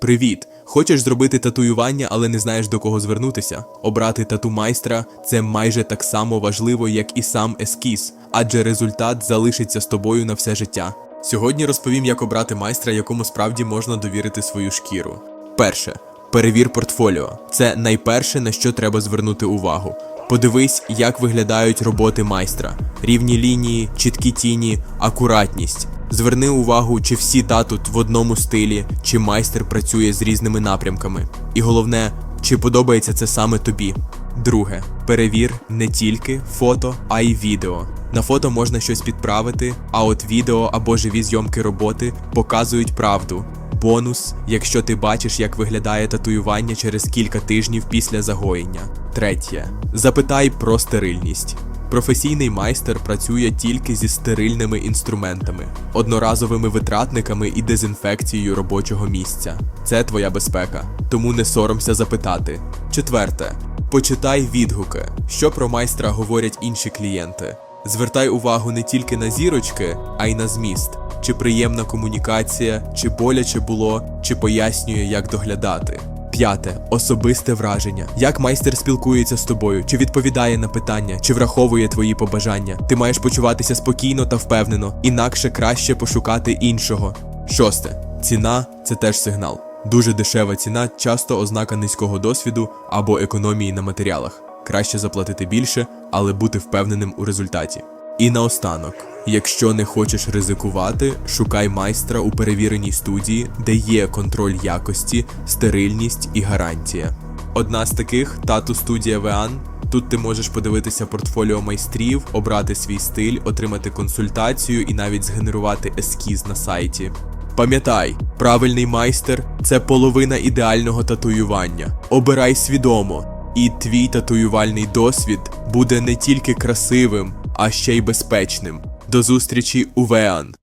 Привіт! Хочеш зробити татуювання, але не знаєш до кого звернутися? Обрати тату майстра це майже так само важливо, як і сам ескіз, адже результат залишиться з тобою на все життя. Сьогодні розповім, як обрати майстра, якому справді можна довірити свою шкіру. Перше. Перевір портфоліо. Це найперше, на що треба звернути увагу. Подивись, як виглядають роботи майстра: рівні лінії, чіткі тіні, акуратність. Зверни увагу, чи всі татут в одному стилі, чи майстер працює з різними напрямками. І головне, чи подобається це саме тобі. Друге, перевір не тільки фото, а й відео. На фото можна щось підправити, а от відео або живі зйомки роботи показують правду. Бонус, якщо ти бачиш, як виглядає татуювання через кілька тижнів після загоєння. Третє. Запитай про стерильність. Професійний майстер працює тільки зі стерильними інструментами, одноразовими витратниками і дезінфекцією робочого місця. Це твоя безпека, тому не соромся запитати. Четверте. Почитай відгуки, що про майстра говорять інші клієнти. Звертай увагу не тільки на зірочки, а й на зміст. Чи приємна комунікація, чи боляче було, чи пояснює, як доглядати. П'яте особисте враження. Як майстер спілкується з тобою, чи відповідає на питання, чи враховує твої побажання. Ти маєш почуватися спокійно та впевнено, інакше краще пошукати іншого. Шосте. Ціна це теж сигнал. Дуже дешева ціна, часто ознака низького досвіду або економії на матеріалах. Краще заплатити більше, але бути впевненим у результаті. І наостанок, якщо не хочеш ризикувати, шукай майстра у перевіреній студії, де є контроль якості, стерильність і гарантія. Одна з таких тату студія Веан. Тут ти можеш подивитися портфоліо майстрів, обрати свій стиль, отримати консультацію і навіть згенерувати ескіз на сайті. Пам'ятай, правильний майстер це половина ідеального татуювання. Обирай свідомо, і твій татуювальний досвід буде не тільки красивим, а ще й безпечним. До зустрічі у Веан!